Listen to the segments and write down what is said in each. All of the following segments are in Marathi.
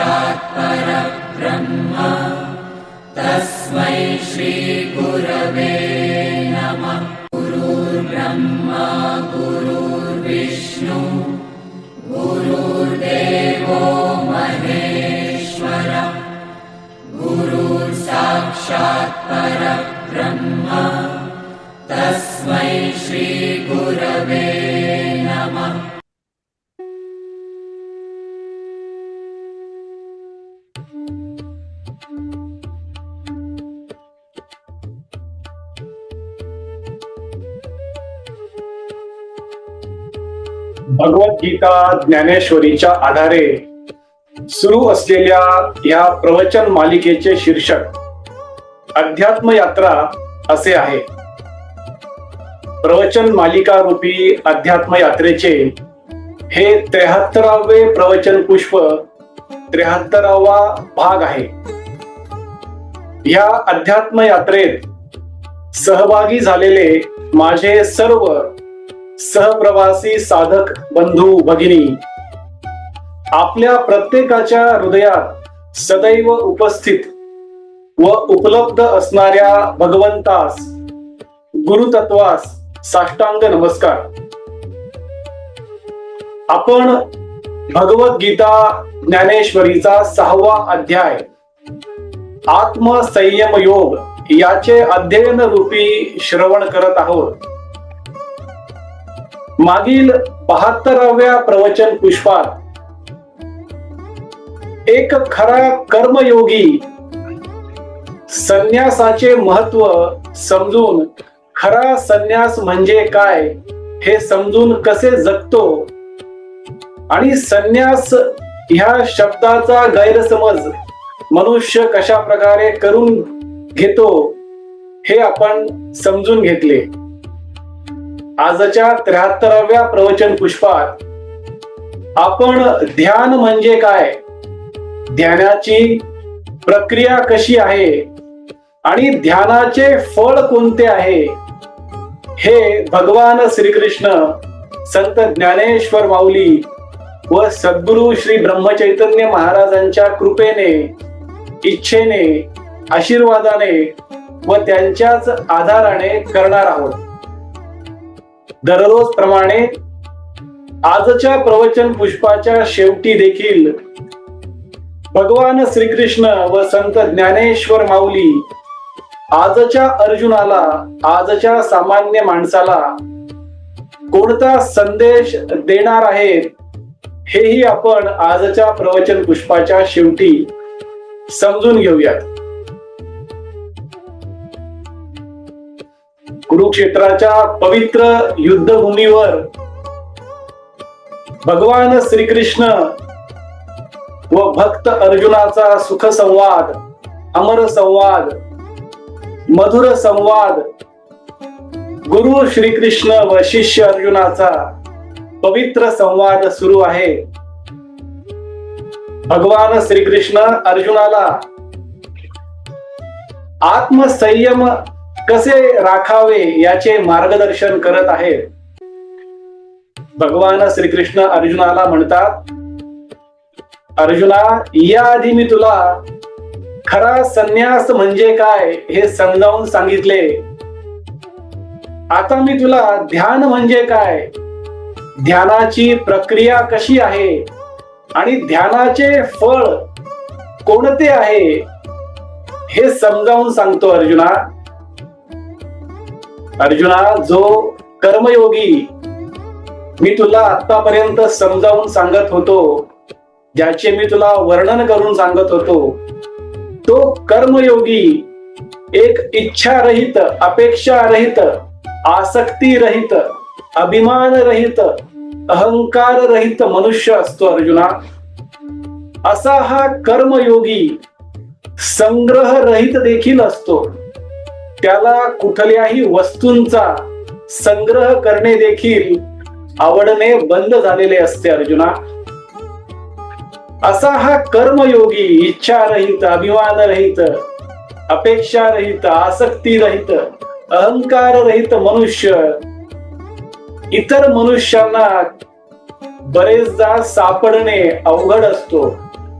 गुरुर्साक्षात् परब्रह्म। तस्मै श्रीगुरवे नमः। गुरुर्ब्रह्मा गुरुर्विष्णु भगवद्गीता ज्ञानेश्वरीच्या आधारे सुरू असलेल्या या प्रवचन मालिकेचे शीर्षक अध्यात्म यात्रा असे आहे. प्रवचन मालिका रूपी अध्यात्म यात्रेचे हे त्र्याहत्तरावे प्रवचन पुष्प त्र्याहत्तरावा भाग आहे. या अध्यात्म यात्रेत सहभागी झालेले माझे सर्व सहप्रवासी साधक बंधू भगिनी आपल्या प्रत्येकाच्या हृदयात सदैव उपस्थित व उपलब्ध असणाऱ्या भगवंतास गुरुतत्वास साष्टांग नमस्कार. आपण भगवद्गीता ज्ञानेश्वरीचा सहावा अध्याय आत्मसंयम योग याचे अध्ययन रूपी श्रवण करत आहोत. मागील बहात्तराव्या प्रवचन पुष्पात एक खरा कर्मयोगी संन्यासाचे महत्त्व समजून खरा संन्यास म्हणजे काय हे समजून कसे जगतो आणि संन्यास ह्या शब्दाचा गैरसमज मनुष्य कशा प्रकारे करून घेतो हे आपण समजून घेतले. आजच्या त्र्याहत्तराव्या प्रवचन पुष्पात आपण ध्यान म्हणजे काय? ध्यानाची प्रक्रिया कशी आहे? आणि ध्यानाचे फळ कोणते आहे? हे भगवान श्रीकृष्ण संत ज्ञानेश्वर माऊली व सद्गुरु श्री ब्रह्मचैतन्य महाराजांच्या कृपेने इच्छेने आशीर्वादाने व त्यांच्याच आधाराने करणार आहोत. दररोज प्रमाणे आजच्या प्रवचन पुष्पाच्या शेवटी देखील भगवान श्रीकृष्ण व संत ज्ञानेश्वर माऊली आजच्या अर्जुनाला आजच्या सामान्य माणसाला कोणता संदेश देणार आहेत हेही आपण आजच्या प्रवचन पुष्पाच्या शेवटी समजून घेऊयात. कुरुक्षेत्राच्या पवित्र युद्धभूमीवर भगवान श्रीकृष्ण व भक्त अर्जुनाचा सुख संवाद अमर संवाद मधुर संवाद गुरु श्रीकृष्ण व शिष्य अर्जुनाचा पवित्र संवाद सुरू आहे. भगवान श्रीकृष्ण अर्जुनाला आत्मसंयम कसे राखावे याचे मार्गदर्शन करत आहेत? भगवान श्रीकृष्ण अर्जुनाला म्हणतात अर्जुना याआधी मी तुला खरा संन्यास म्हणजे काय हे समजावून सांगितले. आता मी तुला ध्यान म्हणजे काय? ध्यानाची प्रक्रिया कशी आहे? आणि ध्यानाचे फळ कोणते आहे? हे समजावून सांगतो अर्जुना. अर्जुना जो कर्मयोगी मी तुला आतापर्यंत समजावून सांगत होतो ज्याचे मी तुला वर्णन करून सांगत होतो तो कर्मयोगी एक इच्छा रहित आसक्ती रहित अभिमान रहित अहंकार रहित मनुष्य असतो अर्जुना. असा हा कर्मयोगी संग्रह रहित देखील असतो. त्याला कुठल्याही वस्तूंचा संग्रह करणे देखील आवडणे बंद झालेले असते अर्जुना. असा हा कर्मयोगी इच्छा रहित अपेक्षारहित आसक्तीरहित अपेक्षा रहित अहंकार रहित मनुष्य इतर मनुष्यांना बरेचदा सापडणे अवघड असतो.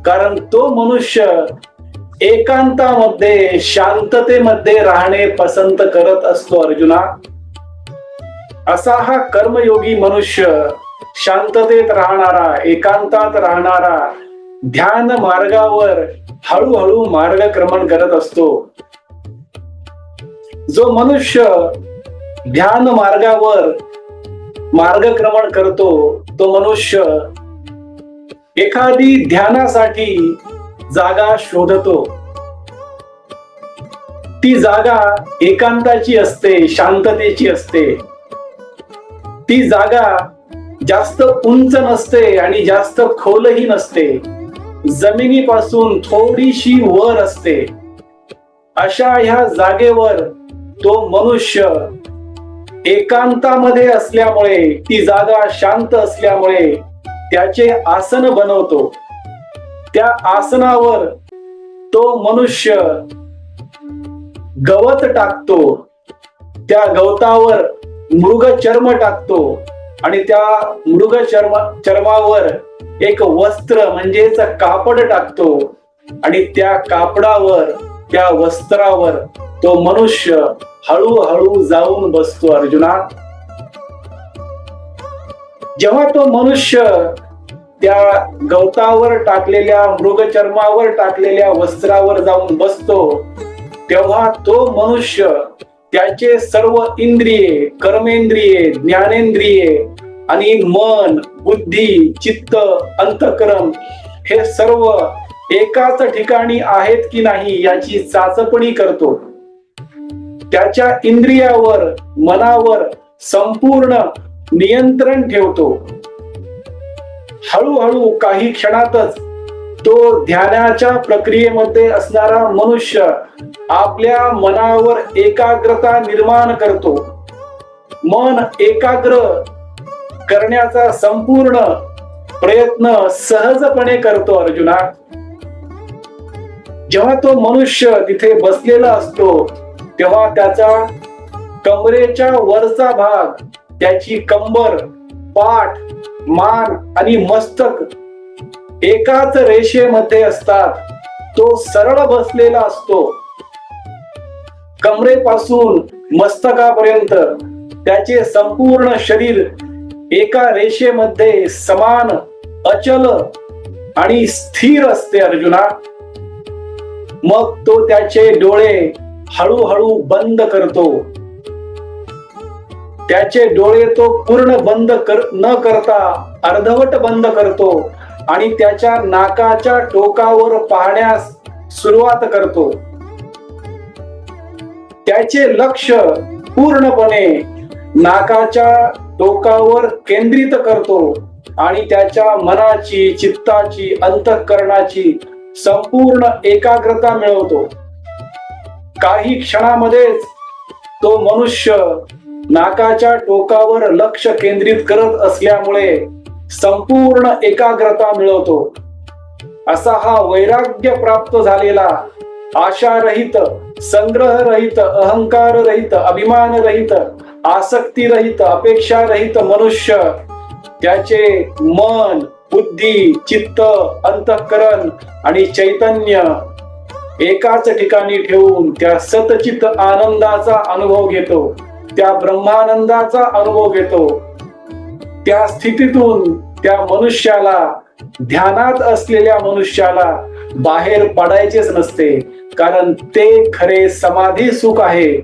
कारण तो मनुष्य एकांतामध्ये शांततेमध्ये राहणे पसंत करत असतो अर्जुना. असा हा कर्मयोगी मनुष्य शांततेत राहणारा एकांतात राहणारा ध्यान मार्गावर हळूहळू मार्गक्रमण करत असतो. जो मनुष्य ध्यान मार्गावर मार्गक्रमण करतो तो मनुष्य एखादी ध्यानासाठी जागा शोधतो. ती जागा एकांताची असते शांततेची असते. ती जागा जास्त उंच नसते आणि जास्त खोलही नसते. जमिनीपासून थोडीशी वर असते. अशा ह्या जागेवर तो मनुष्य एकांतामध्ये असल्यामुळे ती जागा शांत असल्यामुळे त्याचे आसन बनवतो. त्या आसनावर तो मनुष्य गवत टाकतो. त्या गवतावर मृग चर्म टाकतो आणि त्या मृग चर्म चर्मावर एक वस्त्र म्हणजेच कापड टाकतो आणि त्या कापडावर त्या वस्त्रावर तो मनुष्य हळूहळू जाऊन बसतो अर्जुना. जेव्हा तो मनुष्य त्या गवतावर टाकलेल्या मृगचर्मावर टाकलेल्या वस्त्रावर जाऊन बसतो तेव्हा तो मनुष्य त्याचे सर्व इंद्रिये कर्मेंद्रिये ज्ञानेंद्रिये आणि मन बुद्धी चित्त अंतकरण हे सर्व एकाच ठिकाणी आहेत की नाही याची चाचपणी करतो. त्याच्या इंद्रियावर मनावर संपूर्ण नियंत्रण ठेवतो. हळूहळू काही क्षणातच तो ध्यानाच्या प्रक्रियेमध्ये असणारा मनुष्य आपल्या मनावर एकाग्रता निर्माण करतो. मन एकाग्र करण्याचा संपूर्ण प्रयत्न सहजपणे करतो अर्जुना. जेव्हा तो मनुष्य तिथे बसलेला असतो तेव्हा त्याचा कमरेच्या वरचा भाग त्याची कंबर पाठ मान आणि मस्तक एकाच रेषेमध्ये असतात. तो सरळ बसलेला असतो. कमरेपासून मस्तकापर्यंत त्याचे संपूर्ण शरीर एका रेषेमध्ये समान अचल आणि स्थिर असते अर्जुना. मग तो त्याचे डोळे हळूहळू बंद करतो. त्याचे डोळे तो पूर्ण बंद कर न करता अर्धवट बंद करतो आणि त्याच्या नाकाच्या टोकावर पाहण्यास सुरुवात करतो. त्याचे लक्ष पूर्णपणे नाकाच्या टोकावर केंद्रित करतो आणि त्याच्या मनाची चित्ताची अंतःकरणाची संपूर्ण एकाग्रता मिळवतो. काही क्षणामध्येच तो मनुष्य नाकाच्या टोकावर लक्ष केंद्रित करत असल्यामुळे संपूर्ण एकाग्रता मिळवतो. असा हा वैराग्य प्राप्त झालेला आशारहित संग्रहरहित अहंकाररहित अभिमानरहित अहंकार रहित मनुष्य त्याचे मन बुद्धी चित्त अंतःकरण आणि चैतन्य एकाच ठिकाणी ठेवून त्या सतचित आनंदाचा अनुभव घेतो. त्या ब्रह्मानंदाचा अनुभव घेतो. त्या स्थितीतून त्या मनुष्याला ध्यानात असलेल्या मनुष्याला बाहेर पडायचेच नसते. कारण ते खरे समाधी सुख आहे.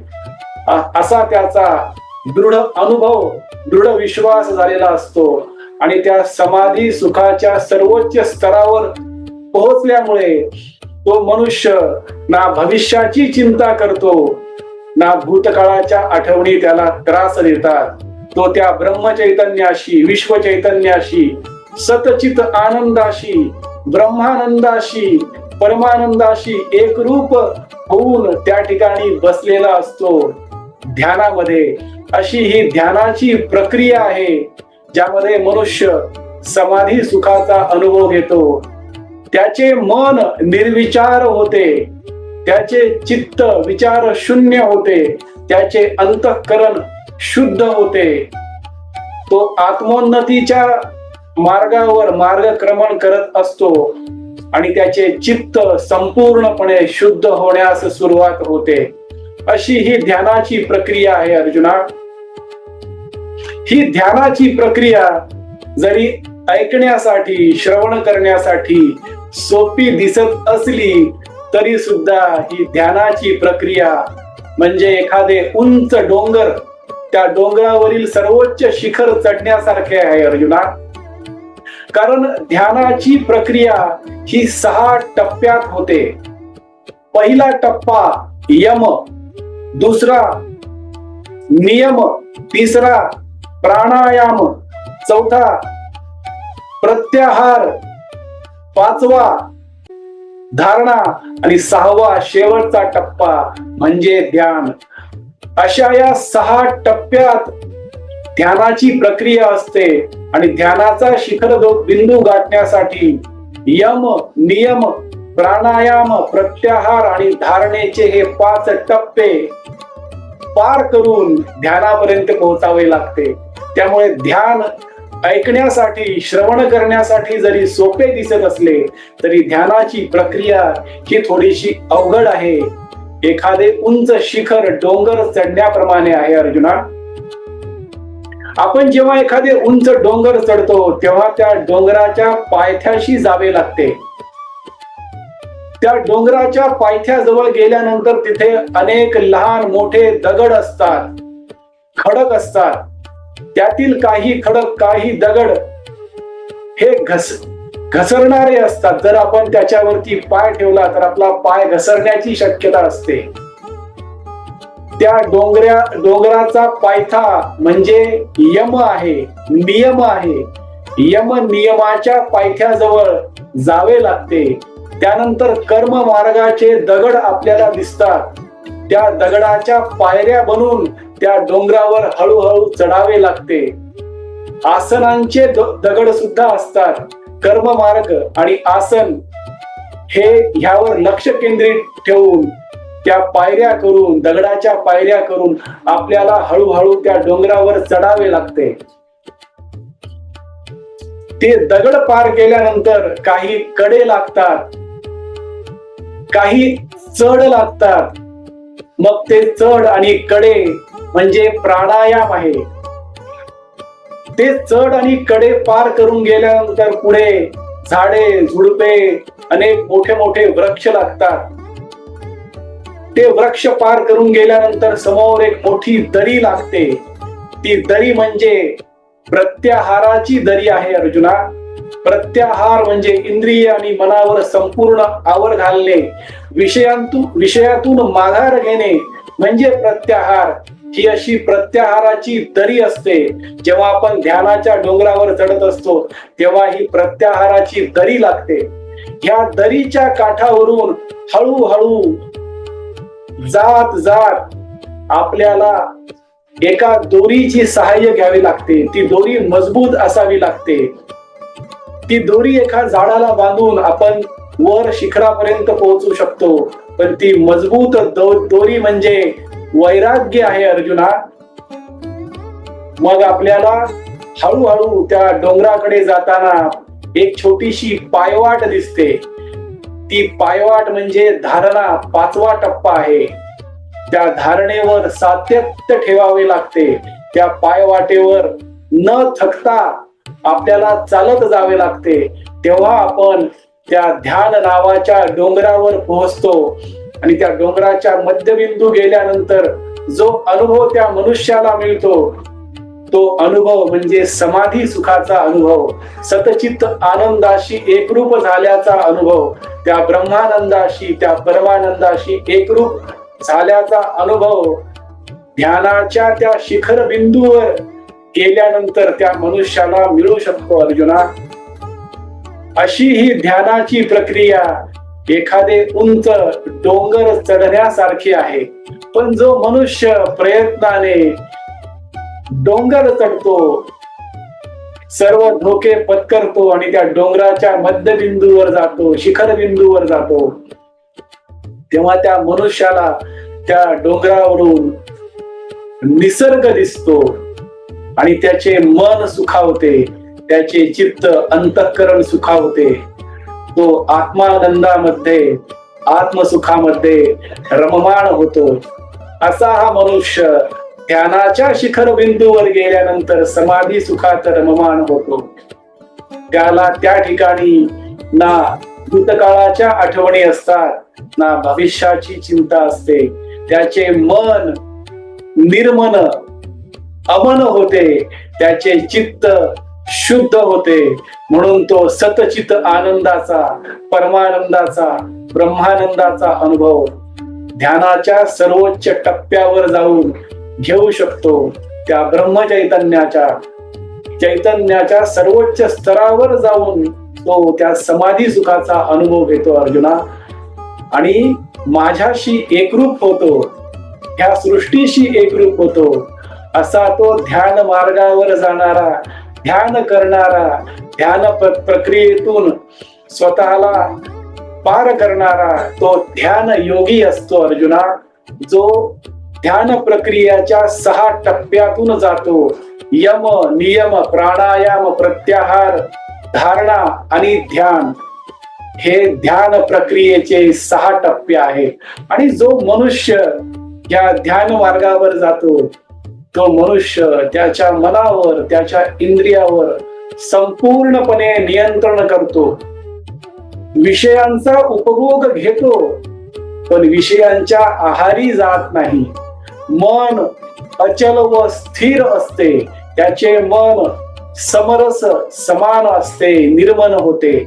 असा त्याचा दृढ अनुभव दृढ विश्वास झालेला असतो. आणि त्या समाधी सुखाच्या सर्वोच्च स्तरावर पोहोचल्यामुळे तो मनुष्य ना भविष्याची चिंता करतो ना भूतकाळाच्या आठवणी त्याला त्रास देतात. तो त्या ब्रह्मचैतन्याशी विश्व चैतन्याशी सतचित आनंदाशी ब्रह्मानंदाशी परमानंदाशी एकरूप होऊन त्या ठिकाणी बसलेला असतो. ध्यानामध्ये अशी ही ध्यानाची प्रक्रिया आहे ज्यामध्ये मनुष्य समाधी सुखाचा अनुभव घेतो. त्याचे मन निर्विचार होते. त्याचे चित्त विचार शून्य होते त्याचे अंतःकरण शुद्ध होते. तो आत्मोन्नतीच्या मार्गावर मार्गक्रमण करत असतो आणि त्याचे चित्त संपूर्णपणे शुद्ध होण्यास सुरुवात होते. अशी ही ध्यानाची प्रक्रिया आहे अर्जुना. ही ध्यानाची प्रक्रिया जरी ऐकण्यासाठी श्रवण करण्यासाठी सोपी दिसत असली तरी सुद्धा ही ध्यानाची प्रक्रिया म्हणजे एखादे उंच डोंगर त्या डोंगरावरील सर्वोच्च शिखर चढण्यासारखे आहे अर्जुना. कारण ध्यानाची प्रक्रिया ही सहा टप्प्यात होते. पहिला टप्पा यम दुसरा नियम तिसरा प्राणायाम चौथा प्रत्याहार पाचवा धारणा आणि सहावा शेवटचा टप्पा म्हणजे ध्यान. अशा या सहा टप्प्यात ध्यानाची प्रक्रिया असते आणि ध्यानाचा शिखर बिंदू गाठण्यासाठी यम नियम प्राणायाम प्रत्याहार आणि धारणेचे हे पाच टप्पे पार करून ध्यानापर्यंत पोहोचावे लागते. त्यामुळे ध्यान ऐकण्यासाठी श्रवण करण्यासाठी जरी सोपे दिसत असले तरी ध्यानाची प्रक्रिया ही थोडीशी अवघड आहे. एखादे उंच शिखर डोंगर चढण्याप्रमाणे आहे अर्जुना. आपण जेव्हा एखादे उंच डोंगर चढतो तेव्हा त्या डोंगराच्या पायथ्याशी जावे लागते. त्या डोंगराच्या पायथ्याजवळ गेल्यानंतर तिथे अनेक लहान मोठे दगड असतात खडक असतात. त्यातील काही खडक काही दगड हे घस घसरणारे असतात. जर आपण त्याच्यावरती पाय ठेवला तर आपला पाय घसरण्याची शक्यता असते. त्या डोंगऱ्या डोंगराचा पायथा म्हणजे यम आहे नियम आहे. यम नियमाच्या पायथ्याजवळ जावे लागते. त्यानंतर कर्म मार्गाचे दगड आपल्याला दिसतात. त्या दगडाच्या पायऱ्या बनून त्या डोंगरावर हळूहळू चढावे लागते. आसनांचे द- दगड सुद्धा असतात. कर्म मार्ग आणि आसन हे ह्यावर लक्ष केंद्रित ठेवून त्या पायऱ्या करून दगडाच्या पायऱ्या करून आपल्याला हळूहळू त्या डोंगरावर चढावे लागते. ते दगड पार केल्यानंतर काही कडे लागतात काही चढ लागतात. मग ते चढ आणि कडे म्हणजे प्राणायाम आहे. ते चढ आणि कडे पार करून गेल्यानंतर पुढे झाडे झुडपे अनेक मोठे मोठे वृक्ष लागतात. ते वृक्ष पार करून गेल्यानंतर समोर एक मोठी दरी लागते. ती दरी म्हणजे प्रत्याहाराची दरी आहे अर्जुना. प्रत्याहार म्हणजे इंद्रिय आणि मनावर संपूर्ण आवर घालणे विषयांतून विषयातून माघार घेणे म्हणजे प्रत्याहार. ही अशी प्रत्याहाराची दरी असते. जेव्हा आपण ध्यानाच्या डोंगरावर चढत असतो तेव्हा ही प्रत्याहाराची दरी लागते. ह्या दरीच्या काठावरून हळूहळू जात जात आपल्याला एका दोरीची सहाय्य घ्यावी लागते. ती दोरी मजबूत असावी लागते. ती दोरी एका झाडाला बांधून आपण वर शिखरापर्यंत पोहोचू शकतो. पण ती मजबूत दो- दोरी म्हणजे वैराग्य आहे अर्जुना. मग आपल्याला हळूहळू त्या डोंगराकडे जाताना एक छोटीशी पायवाट दिसते. ती पायवाट म्हणजे धारणा पाचवा टप्पा आहे. त्या धारणेवर सातत्य ठेवावे लागते. त्या पायवाटेवर न थकता आपल्याला चालत जावे लागते. तेव्हा आपण त्या ध्यान नावाच्या डोंगरावर पोहोचतो. आणि त्या डोंगराच्या मध्यबिंदू गेल्यानंतर जो अनुभव त्या मनुष्याला मिळतो तो अनुभव म्हणजे समाधी सुखाचा अनुभव. सतचित्त आनंदाशी एकरूप झाल्याचा अनुभव त्या ब्रह्मानंदाशी त्या परमानंदाशी एकरूप झाल्याचा अनुभव ध्यानाच्या त्या शिखर बिंदूवर गेल्यानंतर त्या मनुष्याला मिळू शकतो अर्जुना. अशी ही ध्यानाची प्रक्रिया एखादे उंच डोंगर चढण्यासारखी आहे. पण जो मनुष्य प्रयत्नाने डोंगर चढतो सर्व धोके पत्करतो आणि त्या डोंगराच्या मध्यबिंदूवर जातो शिखर बिंदूवर जातो तेव्हा त्या मनुष्याला त्या डोंगरावरून निसर्ग दिसतो आणि त्याचे मन सुखावते त्याचे चित्त अंतःकरण सुखावते. तो आत्मानंदामध्ये आत्मसुखामध्ये रममाण होतो. असा हा मनुष्य ध्यानाच्या शिखर बिंदूवर गेल्यानंतर समाधी सुखात रममाण होतो. त्याला त्या ठिकाणी ना भूतकाळाच्या आठवणी असतात ना भविष्याची चिंता असते. त्याचे मन निर्मन अमन होते. त्याचे चित्त शुद्ध होते. म्हणून तो सतचित आनंदाचा परमानंदाचा ब्रह्मानंदाचा अनुभव ध्यानाच्या सर्वोच्च टप्प्यावर जाऊन घेऊ शकतो. त्या ब्रह्मचैतन्याच्या चैतन्याच्या सर्वोच्च स्तरावर जाऊन तो त्या समाधी सुखाचा अनुभव घेतो अर्जुना. आणि माझ्याशी एकरूप होतो. ह्या सृष्टीशी एकरूप होतो. असा तो ध्यान मार्गावर जाणारा ध्यान करणारा ध्यान प्रक्रियेतून स्वतःला पार करणारा तो ध्यान योगी असतो अर्जुना. जो ध्यान प्रक्रियाच्या सहा टप्प्यातून जातो. यम नियम प्राणायाम प्रत्याहार धारणा आणि ध्यान. हे ध्यान प्रक्रियेचे सहा टप्पे आहेत. आणि जो मनुष्य या ध्यान मार्गावर जातो तो मनुष्य त्याच्या मनावर त्याच्या इंद्रियावर संपूर्णपणे नियंत्रण करतो. विषयांचा उपभोग घेतो पण विषयांच्या आहारी जात नाही. मन अचल व स्थिर असते. त्याचे मन समरस समान असते निर्मन होते.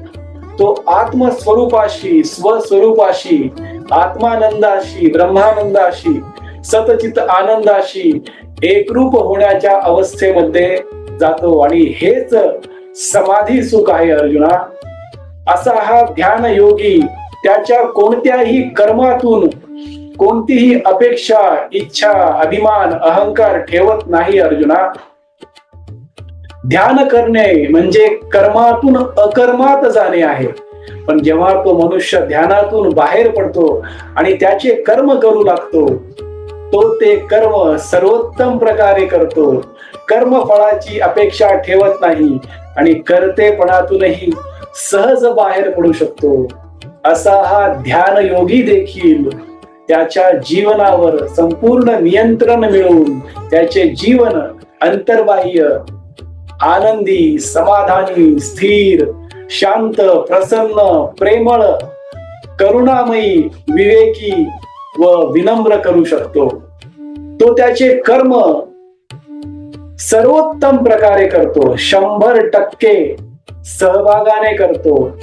तो आत्मस्वरूपाशी स्वस्वरूपाशी आत्मानंदाशी ब्रह्मानंदाशी सतचित आनंदाशी एकरूप होण्याच्या अवस्थेमध्ये जातो आणि हेच समाधी सुख आहे अर्जुना. असा हा ध्यान योगी त्याच्या कोणत्याही कर्मातून कोणतीही अपेक्षा इच्छा अभिमान अहंकार ठेवत नाही अर्जुना. ध्यान करणे म्हणजे कर्मातून अकर्मात जाणे आहे. पण जेव्हा तो मनुष्य ध्यानातून बाहेर पडतो आणि त्याचे कर्म करू लागतो तो ते कर्म सर्वोत्तम प्रकारे करतो. कर्म फळाची अपेक्षा ठेवत नाही आणि करतेपणातूनही सहज बाहेर पडू शकतो. असा हा ध्यान योगी देखील त्याच्या जीवनावर संपूर्ण नियंत्रण मिळवून त्याचे जीवन अंतर्बाह्य आनंदी समाधानी स्थिर शांत प्रसन्न प्रेमळ करुणामयी विवेकी व विनम्र करू शकतो. तो त्याचे कर्म सर्वोत्तम प्रकारे करतो. शंभर टक्के सहभागाने करतो.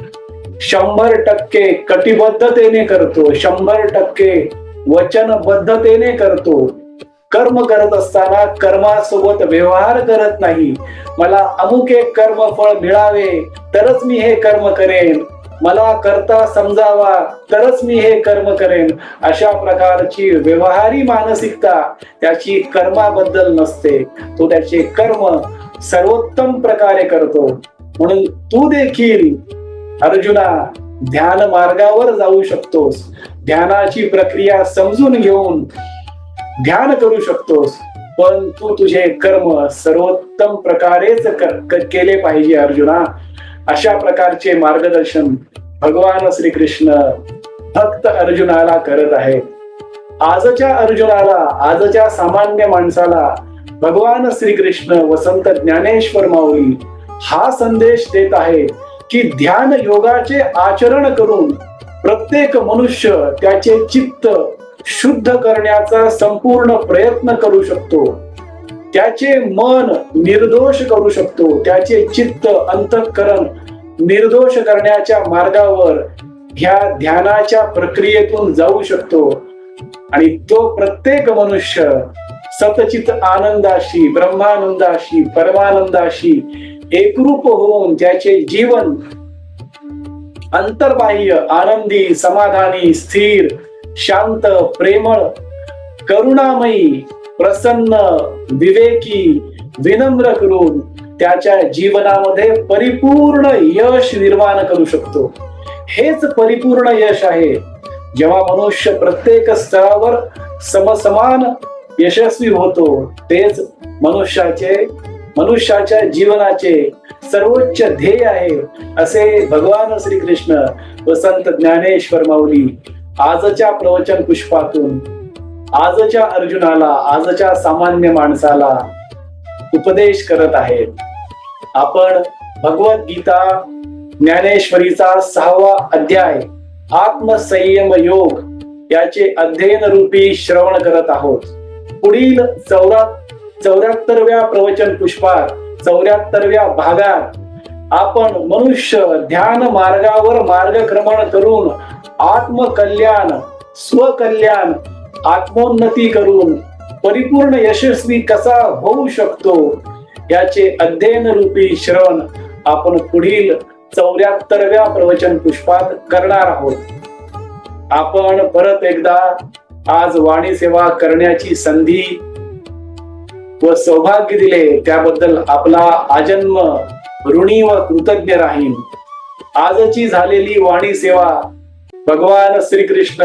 शंभर टक्के कटिबद्धतेने करतो. शंभर टक्के वचनबद्धतेने करतो. कर्म करत असताना कर्मासोबत व्यवहार करत नाही. मला अमुक एक कर्मफळ मिळावे तरच मी हे कर्म करेन. मला करता समजावा तरच मी हे कर्म करेन. अशा प्रकारची व्यवहारी मानसिकता त्याची कर्माबद्दल नसते. तो त्याचे कर्म सर्वोत्तम प्रकारे करतो. म्हणून तू देखील अर्जुना ध्यान मार्गावर जाऊ शकतोस. ध्यानाची प्रक्रिया समजून घेऊन ध्यान करू शकतोस. पण तू तुझे कर्म सर्वोत्तम प्रकारेच कर- केले पाहिजे अर्जुना. अशा प्रकारचे मार्गदर्शन भगवान श्रीकृष्ण भक्त अर्जुनाला करत आहेत. आजच्या अर्जुनाला आजच्या सामान्य माणसाला भगवान श्रीकृष्ण वसंत ज्ञानेश्वर माऊली हा संदेश देत आहे की ध्यान योगाचे आचरण करून प्रत्येक मनुष्य त्याचे चित्त शुद्ध करण्याचा संपूर्ण प्रयत्न करू शकतो. त्याचे मन निर्दोष करू शकतो. त्याचे चित्त अंतःकरण निर्दोष करण्याच्या मार्गावर ह्या ध्यानाच्या प्रक्रियेतून जाऊ शकतो. आणि तो प्रत्येक मनुष्य सतचित आनंदाशी ब्रह्मानंदाशी परमानंदाशी एकरूप होऊन त्याचे जीवन अंतर्बाह्य आनंदी समाधानी स्थिर शांत प्रेमळ करुणामयी प्रसन्न विवेकी विनम्र करून त्याच्या जीवनामध्ये परिपूर्ण यश निर्माण करू शकतो. हेच परिपूर्ण यश आहे. जेव्हा मनुष्य प्रत्येक स्तरावर समसमान यशस्वी होतो तेच मनुष्याचे मनुष्याच्या जीवनाचे सर्वोच्च ध्येय आहे असे भगवान श्रीकृष्ण व संत ज्ञानेश्वर माऊली आजच्या प्रवचन पुष्पातून आजच्या अर्जुनाला आजच्या सामान्य माणसाला उपदेश करत आहेत. आपण भगवद्गीता ज्ञानेश्वरीचा सहावा अध्याय आत्मसंयम योग याचे अध्ययन रूपी श्रवण करत आहोत. पुढील चौरा चौऱ्याहत्तरव्या प्रवचन पुष्पात चौऱ्याहत्तरव्या भागात आपण मनुष्य ध्यान मार्गावर मार्गक्रमण करून आत्मकल्याण स्वकल्याण आत्मोन्नती करून परिपूर्ण यशस्वी कसा होऊ शकतो याचे अध्ययन रूपी श्रवण आपण पुढील चौऱ्याहत्तरव्या प्रवचन पुष्पात करणार आहोत. आपण परत एकदा आज वाणी सेवा करण्याची संधी व सौभाग्य दिले त्याबद्दल आपला आजन्म ऋणी व कृतज्ञ राहीन. आजची झालेली वाणी सेवा भगवान श्रीकृष्ण